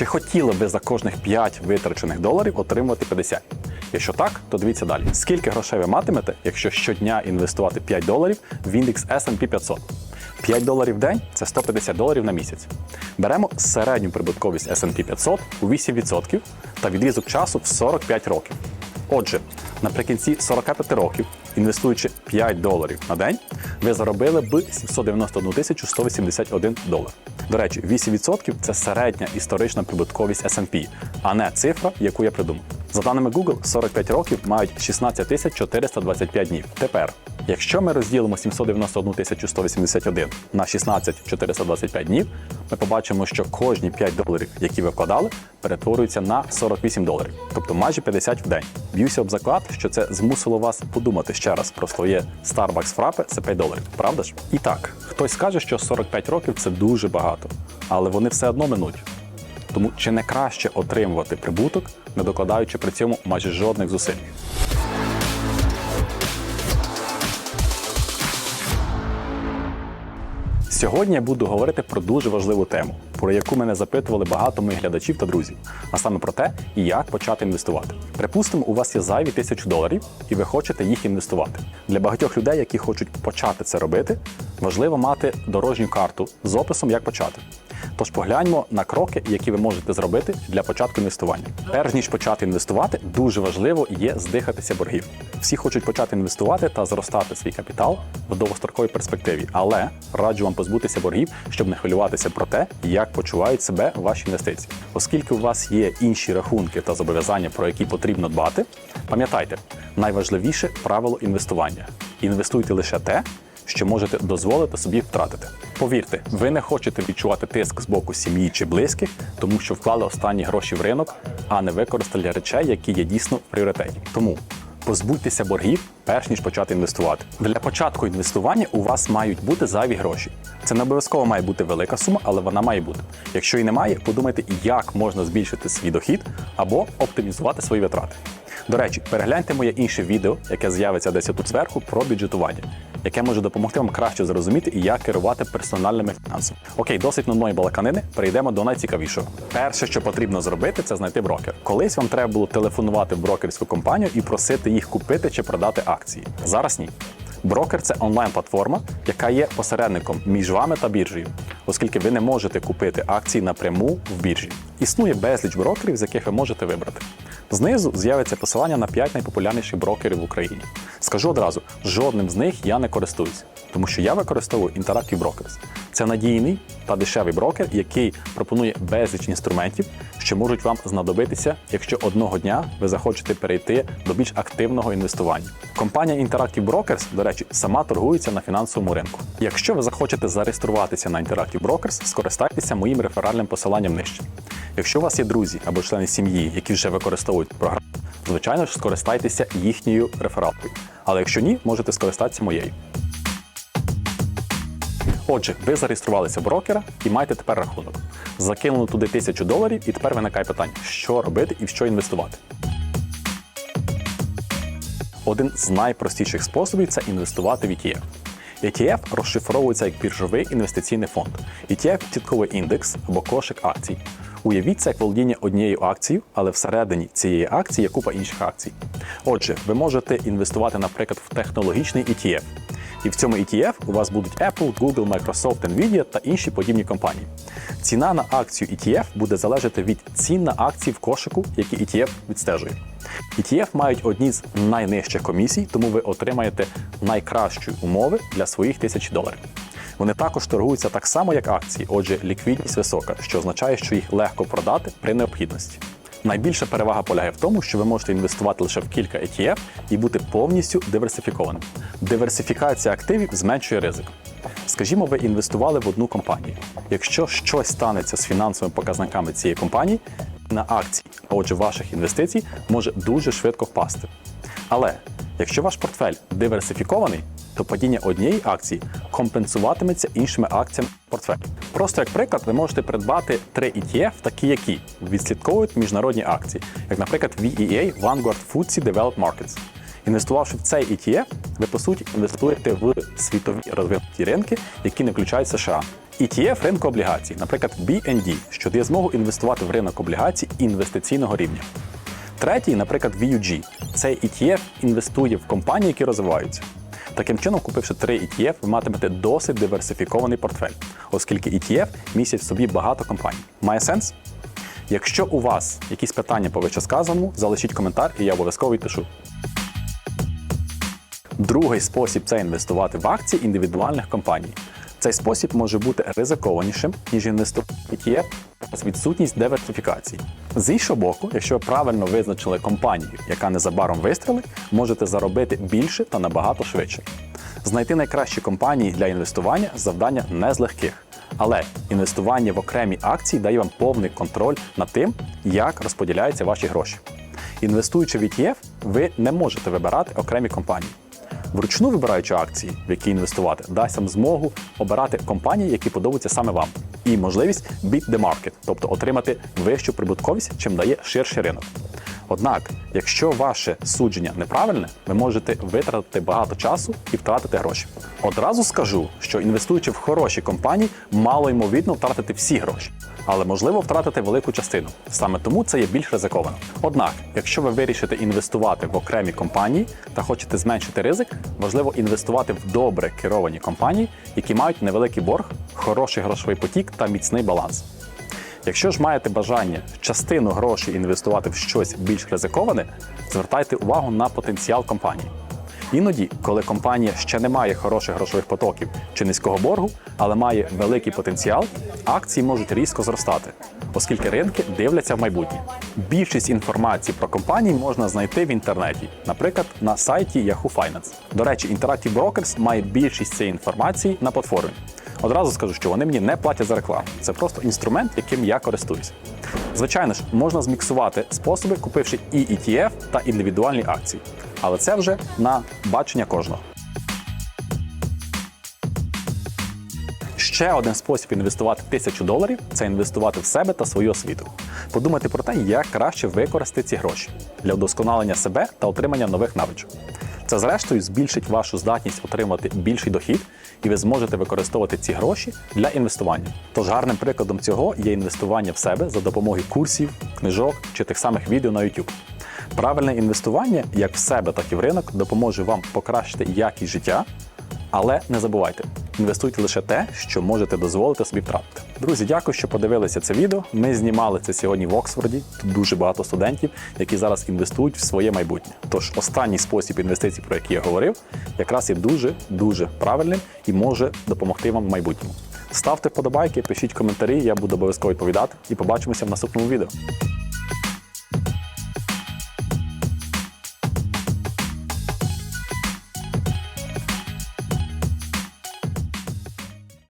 Чи хотіли ви за кожних 5 витрачених доларів отримувати 50? Якщо так, то дивіться далі. Скільки грошей ви матимете, якщо щодня інвестувати 5 доларів в індекс S&P 500? 5 доларів в день це 150 доларів на місяць. Беремо середню прибутковість S&P 500 у 8% та відрізок часу в 45 років. Отже, наприкінці 45 років, інвестуючи 5 доларів на день, ви заробили б 791 181 долар. До речі, 8% це середня історична прибутковість S&P, а не цифра, яку я придумав. За даними Google, 45 років мають 16 тисяч 425 днів. Тепер, якщо ми розділимо 791 181 на 16 425 днів, ми побачимо, що кожні 5 доларів, які ви вкладали, перетворюються на 48 доларів, тобто майже 50 в день. Б'юся об заклад, що це змусило вас подумати ще раз про своє Starbucks Frappe за 5 доларів, правда ж? І так, хтось скаже, що 45 років це дуже багато, але вони все одно минуть. Тому чи не краще отримувати прибуток, не докладаючи при цьому майже жодних зусиль? Сьогодні я буду говорити про дуже важливу тему, про яку мене запитували багато моїх глядачів та друзів, а саме про те, як почати інвестувати. Припустимо, у вас є зайві тисячу доларів, і ви хочете їх інвестувати. Для багатьох людей, які хочуть почати це робити, важливо мати дорожню карту з описом, як почати. Тож погляньмо на кроки, які ви можете зробити для початку інвестування. Перш ніж почати інвестувати, дуже важливо є здихатися боргів. Всі хочуть почати інвестувати та зростати свій капітал в довгостроковій перспективі, але раджу вам позбутися боргів, щоб не хвилюватися про те, як почувають себе ваші інвестиції. Оскільки у вас є інші рахунки та зобов'язання, про які потрібно дбати, пам'ятайте, найважливіше правило інвестування: інвестуйте лише те, що можете дозволити собі втратити. Повірте, ви не хочете відчувати тиск з боку сім'ї чи близьких, тому що вклали останні гроші в ринок, а не використали речей, які є дійсно в пріоритеті. Тому позбудьтеся боргів, перш ніж почати інвестувати. Для початку інвестування у вас мають бути зайві гроші. Це не обов'язково має бути велика сума, але вона має бути. Якщо її немає, подумайте, як можна збільшити свій дохід або оптимізувати свої витрати. До речі, перегляньте моє інше відео, яке з'явиться десь тут зверху, про бюджетування, яке може допомогти вам краще зрозуміти, як керувати персональними фінансами. Окей, досить нудної балаканини. Перейдемо до найцікавішого. Перше, що потрібно зробити, це знайти брокер. Колись вам треба було телефонувати в брокерську компанію і просити їх купити чи продати акції. Зараз ні. Брокер це онлайн-платформа, яка є посередником між вами та біржею, оскільки ви не можете купити акції напряму в біржі. Існує безліч брокерів, з яких ви можете вибрати. Знизу з'явиться посилання на 5 найпопулярніших брокерів в Україні. Скажу одразу, жодним з них я не користуюся, тому що я використовую Interactive Brokers. Це надійний та дешевий брокер, який пропонує безліч інструментів, що можуть вам знадобитися, якщо одного дня ви захочете перейти до більш активного інвестування. Компанія Interactive Brokers, до речі, сама торгується на фінансовому ринку. Якщо ви захочете зареєструватися на Interactive Brokers, скористайтеся моїм реферальним посиланням нижче. Якщо у вас є друзі або члени сім'ї, які вже використовують програму, звичайно ж скористайтеся їхньою рефералкою. Але якщо ні, можете скористатися моєю. Отже, ви зареєструвалися брокера і маєте тепер рахунок. Закинули туди тисячу доларів, і тепер виникає питання, що робити і в що інвестувати. Один з найпростіших способів це інвестувати в ETF. ETF розшифровується як біржовий інвестиційний фонд. ETF – тітковий індекс або кошик акцій. Уявіть це як володіння однією акцією, але всередині цієї акції є купа інших акцій. Отже, ви можете інвестувати, наприклад, в технологічний ETF. І в цьому ETF у вас будуть Apple, Google, Microsoft, Nvidia та інші подібні компанії. Ціна на акцію ETF буде залежати від цін на акції в кошику, які ETF відстежує. ETF мають одні з найнижчих комісій, тому ви отримаєте найкращі умови для своїх тисяч доларів. Вони також торгуються так само, як акції, отже, ліквідність висока, що означає, що їх легко продати при необхідності. Найбільша перевага полягає в тому, що ви можете інвестувати лише в кілька ETF і бути повністю диверсифікованим. Диверсифікація активів зменшує ризик. Скажімо, ви інвестували в одну компанію. Якщо щось станеться з фінансовими показниками цієї компанії, на акції, а отже, ваших інвестицій може дуже швидко впасти. Але якщо ваш портфель диверсифікований, то падіння однієї акції компенсуватиметься іншими акціями портфелю. Просто як приклад, ви можете придбати три ETF, такі які відслідковують міжнародні акції, як, наприклад, VEA Vanguard FTSE Developed Markets. Інвестувавши в цей ETF, ви по суті інвестуєте в світові розвинуті ринки, які не включають США. ETF ринку облігацій, наприклад, BND, що дає змогу інвестувати в ринок облігацій інвестиційного рівня. Третій, наприклад, VUG. Цей ETF інвестує в компанії, які розвиваються. Таким чином, купивши три ETF, ви матимете досить диверсифікований портфель, оскільки ETF містять в собі багато компаній. Має сенс? Якщо у вас якісь питання по вищесказаному, залишіть коментар, і я обов'язково відпишу. Другий спосіб це інвестувати в акції індивідуальних компаній. Цей спосіб може бути ризикованішим, ніж ETF через відсутність диверсифікації. З іншого боку, якщо ви правильно визначили компанію, яка незабаром вистрілить, можете заробити більше та набагато швидше. Знайти найкращі компанії для інвестування завдання не з легких. Але інвестування в окремі акції дає вам повний контроль над тим, як розподіляються ваші гроші. Інвестуючи в ETF, ви не можете вибирати окремі компанії. Вручну вибираючи акції, в які інвестувати, дасть вам змогу обирати компанії, які подобаються саме вам, і можливість beat the market, тобто отримати вищу прибутковість, чим дає ширший ринок. Однак, якщо ваше судження неправильне, ви можете витратити багато часу і втратити гроші. Одразу скажу, що інвестуючи в хороші компанії, мало ймовірно втратити всі гроші, але можливо втратити велику частину. Саме тому це є більш ризиковано. Однак, якщо ви вирішите інвестувати в окремі компанії та хочете зменшити ризик, важливо інвестувати в добре керовані компанії, які мають невеликий борг, хороший грошовий потік та міцний баланс. Якщо ж маєте бажання частину грошей інвестувати в щось більш ризиковане, звертайте увагу на потенціал компанії. Іноді, коли компанія ще не має хороших грошових потоків чи низького боргу, але має великий потенціал, акції можуть різко зростати, оскільки ринки дивляться в майбутнє. Більшість інформації про компанії можна знайти в інтернеті, наприклад, на сайті Yahoo Finance. До речі, Interactive Brokers має більшість цієї інформації на платформі. Одразу скажу, що вони мені не платять за рекламу. Це просто інструмент, яким я користуюся. Звичайно ж, можна зміксувати способи, купивши і ETF та індивідуальні акції. Але це вже на бачення кожного. Ще один спосіб інвестувати тисячу доларів це інвестувати в себе та свою освіту. Подумайте про те, як краще використати ці гроші для вдосконалення себе та отримання нових навичок. Це, зрештою, збільшить вашу здатність отримати більший дохід, і ви зможете використовувати ці гроші для інвестування. Тож гарним прикладом цього є інвестування в себе за допомогою курсів, книжок чи тих самих відео на YouTube. Правильне інвестування як в себе, так і в ринок допоможе вам покращити якість життя, але не забувайте, інвестуйте лише те, що можете дозволити собі втратити. Друзі, дякую, що подивилися це відео. Ми знімали це сьогодні в Оксфорді. Тут дуже багато студентів, які зараз інвестують в своє майбутнє. Тож останній спосіб інвестицій, про який я говорив, якраз є дуже дуже правильним і може допомогти вам в майбутньому. Ставте вподобайки, пишіть коментарі, я буду обов'язково відповідати і побачимося в наступному відео.